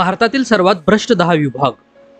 भारतातील सर्वात भ्रष्ट दहा विभाग.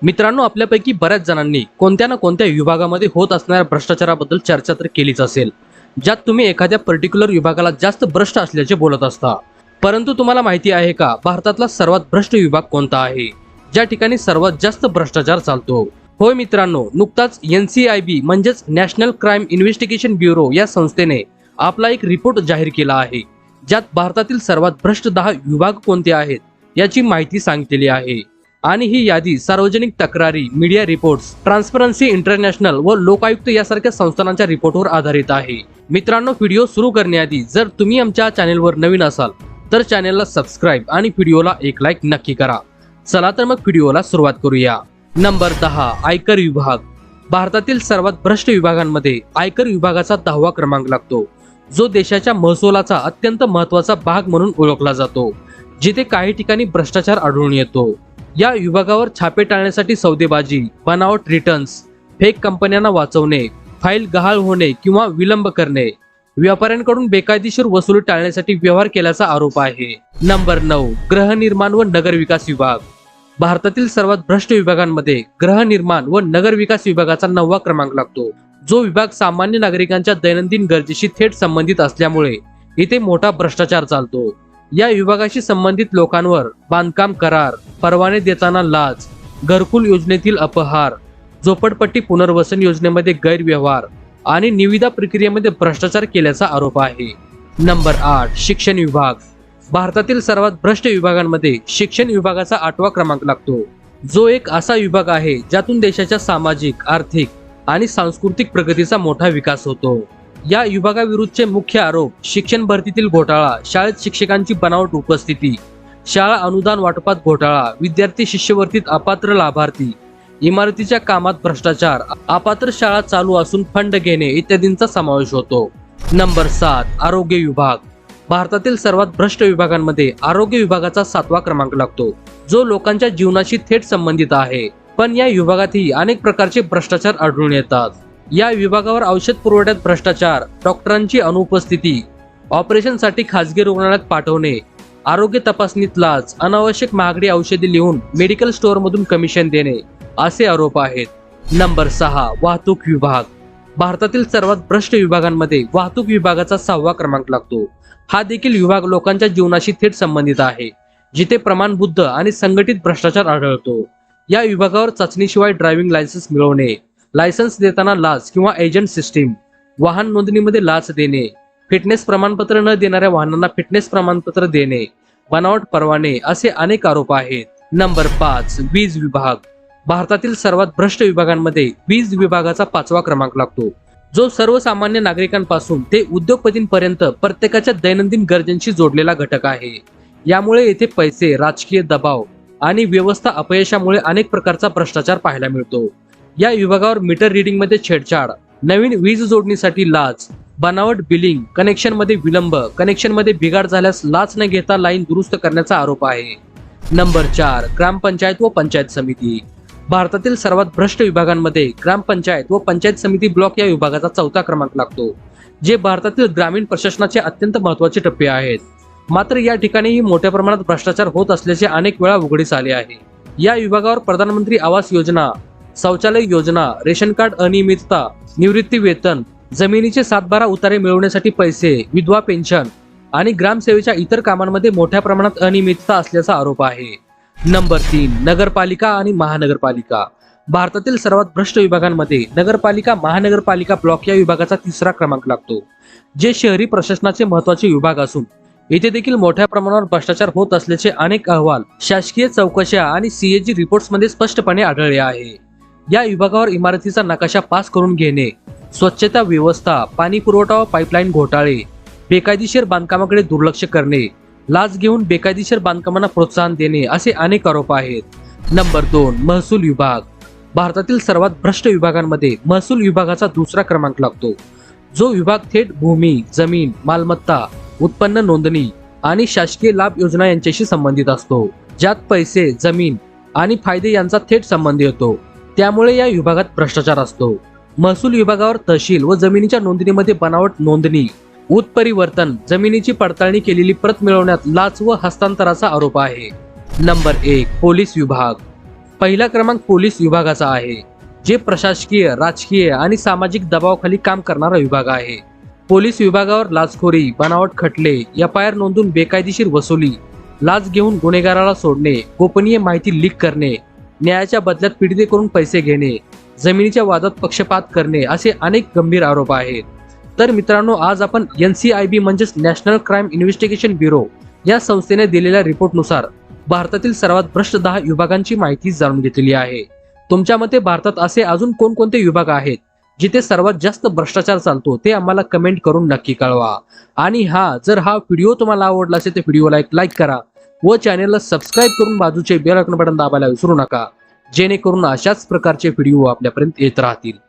मित्रांनो आपल्यापैकी बऱ्याच जणांनी कोणत्या ना कोणत्या विभागामध्ये होत असणाऱ्या भ्रष्टाचाराबद्दल चर्चा तर केलीच असेल ज्यात तुम्ही एखाद्या पर्टिक्युलर विभागाला जास्त भ्रष्ट असल्याचे बोलत असता. परंतु तुम्हाला माहिती आहे का भारतातला सर्वात भ्रष्ट विभाग कोणता आहे? ज्या ठिकाणी सर्वात जास्त भ्रष्टाचार चालतो. होय मित्रांनो नुकताच एन सी आय बी म्हणजेच नॅशनल क्राईम इन्व्हेस्टिगेशन ब्युरो या संस्थेने आपला एक रिपोर्ट जाहीर केला आहे ज्यात भारतातील सर्वात भ्रष्ट दहा विभाग कोणते आहेत? याची माहिती सांगितलेली आहे. आणि ही यादी सार्वजनिक तक्रारी मीडिया रिपोर्ट्स ट्रान्सपरन्सी इंटरनॅशनल व लोकायुक्त यासारख्या संस्थानांच्या रिपोर्टवर आधारित आहे. मित्रांनो व्हिडिओ सुरू करण्याआधी जर तुम्ही आमच्या चॅनेलवर नवीन असाल तर चॅनेलला सबस्क्राईब आणि व्हिडिओला एक लाईक नक्की करा. चला तर मग व्हिडिओला सुरुवात करूया. नंबर दहा आयकर विभाग. भारतातील सर्वात भ्रष्ट विभागांमध्ये आयकर विभागाचा दहावा क्रमांक लागतो. जो देशाच्या महसुलाचा अत्यंत महत्त्वाचा भाग म्हणून ओळखला जातो. जिथे काही ठिकाणी भ्रष्टाचार आढळून येतो. या विभागावर छापे टाळण्यासाठी सौदेबाजी बनावट रिटर्न्स फेक कंपन्यांना वाचवणे फाईल गहाळ होणे किंवा विलंब करणे व्यापाऱ्यांकडून बेकायदेशीर वसुली टाळण्यासाठी व्यवहार केल्याचा आरोप आहे. नंबर नऊ गृहनिर्माण व नगर विकास विभाग. भारतातील सर्वात भ्रष्ट विभागांमध्ये गृहनिर्माण व नगर विकास विभागाचा नववा क्रमांक लागतो. जो विभाग सामान्य नागरिकांच्या दैनंदिन गरजेशी थेट संबंधित असल्यामुळे इथे मोठा भ्रष्टाचार चालतो. या विभागाशी संबंधित लोकांवर बांधकाम करार परवाने देताना लाच घरकुल योजनेतील अपहार झोपडपट्टी पुनर्वसन योजनेमध्ये गैरव्यवहार आणि निविदा प्रक्रियेमध्ये भ्रष्टाचार केल्याचा आरोप आहे. नंबर आठ शिक्षण विभाग. भारतातील सर्वात भ्रष्ट विभागांमध्ये शिक्षण विभागाचा आठवा क्रमांक लागतो. जो एक असा विभाग आहे ज्यातून देशाच्या सामाजिक आर्थिक आणि सांस्कृतिक प्रगतीचा मोठा विकास होतो. या विभागाविरुद्धचे मुख्य आरोप शिक्षण भरतीतील घोटाळा शाळेत शिक्षकांची बनावट उपस्थिती शाळा अनुदान वाटपात घोटाळा विद्यार्थी शिष्यवृत्तीत अपात्र लाभार्थी इमारतीच्या कामात भ्रष्टाचार अपात्र शाळा चालू असून फंड घेणे इत्यादींचा समावेश होतो. नंबर सात आरोग्य विभाग. भारतातील सर्वात भ्रष्ट विभागांमध्ये आरोग्य विभागाचा सातवा क्रमांक लागतो जो लोकांच्या जीवनाशी थेट संबंधित आहे. पण या विभागातही अनेक प्रकारचे भ्रष्टाचार आढळून येतात. या विभागावर औषध पुरवठ्यात भ्रष्टाचार डॉक्टरांची अनुपस्थिती ऑपरेशनसाठी खासगी रुग्णालयात पाठवणे आरोग्य तपासणीत लाच अनावश्यक महागडी औषधे लिहून मेडिकल स्टोअरमधून कमिशन देणे असे आरोप आहेत. नंबर सहा वाहतूक विभाग. भारतातील सर्वात भ्रष्ट विभागांमध्ये वाहतूक विभागाचा सहावा क्रमांक लागतो. हा देखील विभाग लोकांच्या जीवनाशी थेट संबंधित आहे जिथे प्रमाणबुद्ध आणि संघटित भ्रष्टाचार आढळतो. या विभागावर चाचणीशिवाय ड्रायव्हिंग लायसन्स मिळवणे लायसन्स देताना लाच किंवा एजंट सिस्टीम वाहन नोंदणीमध्ये लाच देणे फिटनेस प्रमाणपत्र न देणाऱ्या वाहनांना फिटनेस प्रमाणपत्र देणे बनावट परवाने असे अनेक आरोप आहेत. नंबर पाच वीज विभाग. भारतातील सर्वात भ्रष्ट विभागांमध्ये वीज विभागाचा पाचवा क्रमांक लागतो. जो सर्वसामान्य नागरिकांपासून ते उद्योगपतींपर्यंत प्रत्येकाच्या दैनंदिन गरजांशी जोडलेला घटक आहे. यामुळे येथे पैसे राजकीय दबाव आणि व्यवस्था अपयशामुळे अनेक प्रकारचा भ्रष्टाचार पाहायला मिळतो. या विभागावर मीटर रिडिंगमध्ये छेडछाड. नवीन वीज जोडणीसाठी लाच. बनावट बिलिंग कनेक्शनमध्ये विलंब कनेक्शनमध्ये बिघाड झाल्यास लाच न घेता लाईन दुरुस्त करण्याचा आरोप आहे. नंबर चार ग्रामपंचायत व पंचायत समिती. भारतातील सर्वात भ्रष्ट विभागांमध्ये ग्रामपंचायत व पंचायत समिती ब्लॉक या विभागाचा चौथा क्रमांक लागतो जे भारतातील ग्रामीण प्रशासनाचे अत्यंत महत्त्वाचे टप्पे आहेत. मात्र या ठिकाणीही मोठ्या प्रमाणात भ्रष्टाचार होत असल्याचे अनेक वेळा उघडीस आले आहे. या विभागावर प्रधानमंत्री आवास योजना शौचालय योजना रेशन कार्ड अनियमितता निवृत्ती वेतन जमिनीचे सातबारा उतारे मिळवण्यासाठी पैसे विधवा पेन्शन आणि ग्रामसेवेच्या इतर कामांमध्ये मोठ्या प्रमाणात अनियमितता असल्याचा आरोप आहे. नंबर तीन नगरपालिका आणि महानगरपालिका. भारतातील सर्वात भ्रष्ट विभागांमध्ये नगरपालिका महानगरपालिका ब्लॉक या विभागाचा तिसरा क्रमांक लागतो जे शहरी प्रशासनाचे महत्त्वाचे विभाग असून येथे देखील मोठ्या प्रमाणावर भ्रष्टाचार होत असल्याचे अनेक अहवाल शासकीय चौकशा आणि सीएजी रिपोर्ट्समध्ये स्पष्टपणे आढळले आहे. या विभागावर इमारतीचा नकाशा पास करून घेणे स्वच्छता व्यवस्था पाणी पुरवठा व पाईपलाईन घोटाळे बेकायदेशीर बांधकामाकडे दुर्लक्ष करणे लाच घेऊन बेकायदेशीर बांधकामांना प्रोत्साहन देणे असे अनेक आरोप आहेत. नंबर दोन महसूल विभाग. भारतातील सर्वात भ्रष्ट विभागांमध्ये महसूल विभागाचा दुसरा क्रमांक लागतो. जो विभाग थेट भूमी जमीन मालमत्ता उत्पन्न नोंदणी आणि शासकीय लाभ योजना यांच्याशी संबंधित असतो ज्यात पैसे जमीन आणि फायदे यांचा थेट संबंध येतो. त्यामुळे या विभागात भ्रष्टाचार असतो. महसूल विभागावर तहसील व जमिनीच्या नोंदणीमध्ये बनावट नोंदणी उत्परिवर्तन जमिनीची पडताळणी केलेली प्रत मिळवण्यात लाच व हस्तांतराचा आरोप आहे. नंबर एक पोलीस विभाग. पहिला क्रमांक पोलीस विभागाचा आहे जे प्रशासकीय राजकीय आणि सामाजिक दबावाखाली काम करणारा विभाग आहे. पोलीस विभागावर लाचखोरी बनावट खटले एफआयआर नोंदून बेकायदेशीर वसुली लाच घेऊन गुन्हेगाराला सोडणे गोपनीय माहिती लीक करणे न्यायाच्या बदल्यात पीडितेकडून पैसे घेणे जमिनीच्या वादात पक्षपात करणे असे अनेक गंभीर आरोप आहेत. तर मित्रांनो आज आपण एन सी आय बी म्हणजेच नॅशनल क्राईम इन्व्हेस्टिगेशन ब्युरो या संस्थेने दिलेल्या रिपोर्टनुसार भारतातील सर्वात भ्रष्ट दहा विभागांची माहिती जाणून घेतलेली आहे. तुमच्या मते भारतात असे अजून कोणकोणते विभाग आहेत जिथे सर्वात जास्त भ्रष्टाचार चालतो ते आम्हाला कमेंट करून नक्की कळवा. आणि हा जर हा व्हिडिओ तुम्हाला आवडला असेल तर व्हिडिओला एक लाईक करा. व चॅनेलला सबस्क्राईब करून बाजूचे बेल आयकॉन बटन दाबायला विसरू नका. जेणेकरून अशाच प्रकारचे व्हिडिओ आपल्यापर्यंत येत राहतील.